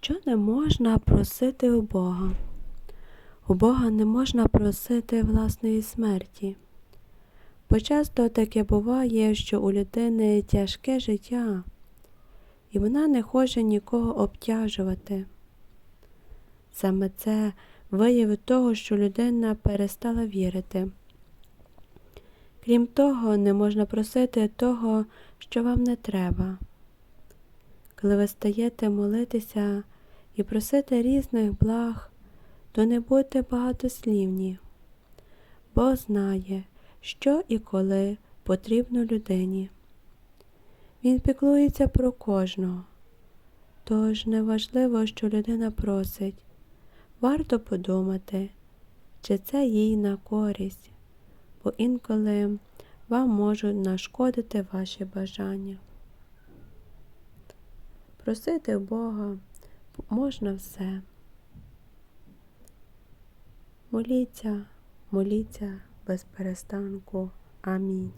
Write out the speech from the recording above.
Що не можна просити у Бога? У Бога не можна просити власної смерті. Бо часто таке буває, що у людини тяжке життя, і вона не хоче нікого обтяжувати. Саме це вияв того, що людина перестала вірити. Крім того, не можна просити того, що вам не треба. Коли ви стаєте молитися і просити різних благ, то не будьте багатослівні. Бог знає, що і коли потрібно людині. Він піклується про кожного. Тож неважливо, що людина просить, варто подумати, чи це їй на користь, бо інколи вам можуть нашкодити ваші бажання. Просити у Бога можна все. Моліться, моліться без перестанку. Амінь.